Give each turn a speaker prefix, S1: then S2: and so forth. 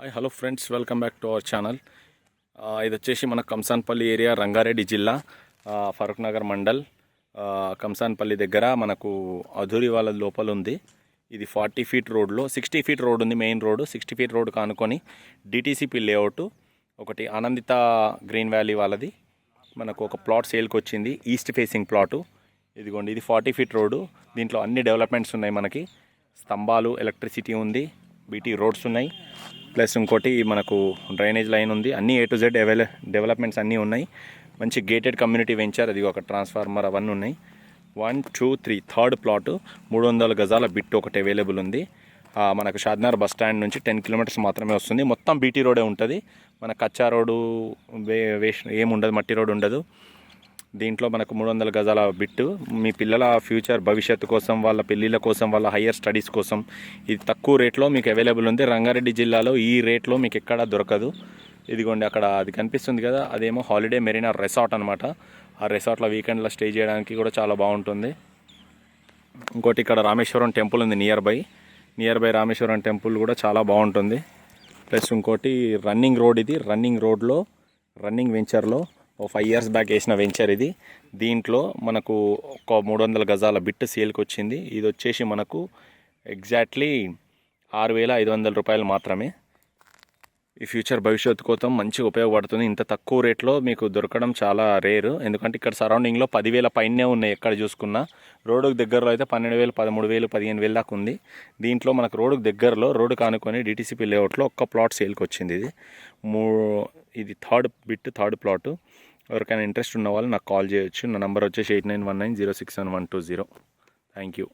S1: Hi hello friends welcome back to our channel ఇది వచ్చేసి మన కంసాన్పల్లి ఏరియా రంగారెడ్డి జిల్లా ఫరూక్ నగర్ మండల్. కంసాన్పల్లి దగ్గర మనకు అధూరి వాళ్ళ లోపల ఉంది. ఇది ఫార్టీ ఫీట్ రోడ్లో సిక్స్టీ ఫీట్ రోడ్ ఉంది main road. Sixty feet road కానుకొని DTCP layout. ఒకటి ఆనందిత గ్రీన్ వ్యాలీ వాళ్ళది. మనకు ఒక ప్లాట్ సేల్కి వచ్చింది ఈస్ట్ ఫేసింగ్ ప్లాటు. ఇదిగోండి ఇది ఫార్టీ ఫీట్ రోడ్డు దీంట్లో అన్ని డెవలప్మెంట్స్ ఉన్నాయి మనకి. స్తంభాలు ఎలక్ట్రిసిటీ ఉంది బీటీ రోడ్స్ ఉన్నాయి. ప్లస్ ఇంకోటి మనకు డ్రైనేజ్ లైన్ ఉంది. అన్ని ఏ టు జెడ్ అవైల డెవలప్మెంట్స్ అన్నీ ఉన్నాయి. మంచి గేటెడ్ కమ్యూనిటీ వెంచర్ అది ఒక ట్రాన్స్ఫార్మర్ అవన్నీ ఉన్నాయి. One two three third plot మూడు వందల గజాల బిట్ ఒకటి అవైలబుల్ ఉంది. మనకు షాద్నార్ బస్ స్టాండ్ నుంచి టెన్ కిలోమీటర్స్ మాత్రమే వస్తుంది. మొత్తం బీటీ రోడే ఉంటుంది. మన కచ్చా రోడ్డు వే వేస్ట్ ఏముండదు మట్టి రోడ్ ఉండదు. దీంట్లో మనకు మూడు వందల గజాల బిట్టు. మీ పిల్లల ఫ్యూచర్ భవిష్యత్తు కోసం వాళ్ళ పెళ్ళిళ్ళ కోసం వాళ్ళ హయ్యర్ స్టడీస్ కోసం. ఇది తక్కువ రేట్లో మీకు అవైలబుల్ ఉంది. రంగారెడ్డి జిల్లాలో ఈ రేట్లో మీకు ఎక్కడా దొరకదు. ఇదిగోండి అక్కడ అది కనిపిస్తుంది కదా. అదేమో హాలిడే మెరీనా రెసార్ట్ అనమాట ఆ రెసార్ట్లో వీకెండ్లో స్టే చేయడానికి కూడా చాలా బాగుంటుంది. ఇంకోటి ఇక్కడ రామేశ్వరం టెంపుల్ ఉంది near by near by Rameshwaram temple కూడా చాలా బాగుంటుంది. ప్లస్ ఇంకోటి రన్నింగ్ రోడ్ ఇది. రన్నింగ్ రోడ్లో రన్నింగ్ వెంచర్లో ఓ ఫైవ్ ఇయర్స్ బ్యాక్ వేసిన వెంచర్ ఇది. దీంట్లో మనకు ఒక మూడు వందల గజాల బిట్ సేల్కి వచ్చింది ఇది వచ్చేసి మనకు ఎగ్జాక్ట్లీ ఆరు వేల ఐదు వందల రూపాయలు మాత్రమే. ఈ ఫ్యూచర్ భవిష్యత్తు కోసం మంచిగా ఉపయోగపడుతుంది. ఇంత తక్కువ రేట్లో మీకు దొరకడం చాలా రేరు. ఎందుకంటే ఇక్కడ సరౌండింగ్లో పదివేల పైనే ఉన్నాయి ఎక్కడ చూసుకున్నా. రోడ్డుకు దగ్గరలో అయితే పన్నెండు వేలు పదమూడు వేలు పదిహేను వేలు దాకా ఉంది. దీంట్లో మనకు రోడ్డుకు దగ్గరలో రోడ్డు కానుకొని డీటీసీపీ లేఅవుట్లో ఒక్క ప్లాట్ సేల్కి వచ్చింది ఇది. మూ ఇది థర్డ్ బిట్ థర్డ్ ప్లాట్. ఎవరికైనా ఇంట్రెస్ట్ ఉన్న వాళ్ళు నాకు కాల్ చేయొచ్చు. నా నెంబర్ వచ్చేసి eight nine one nine zero six seven one two zero. Thank you.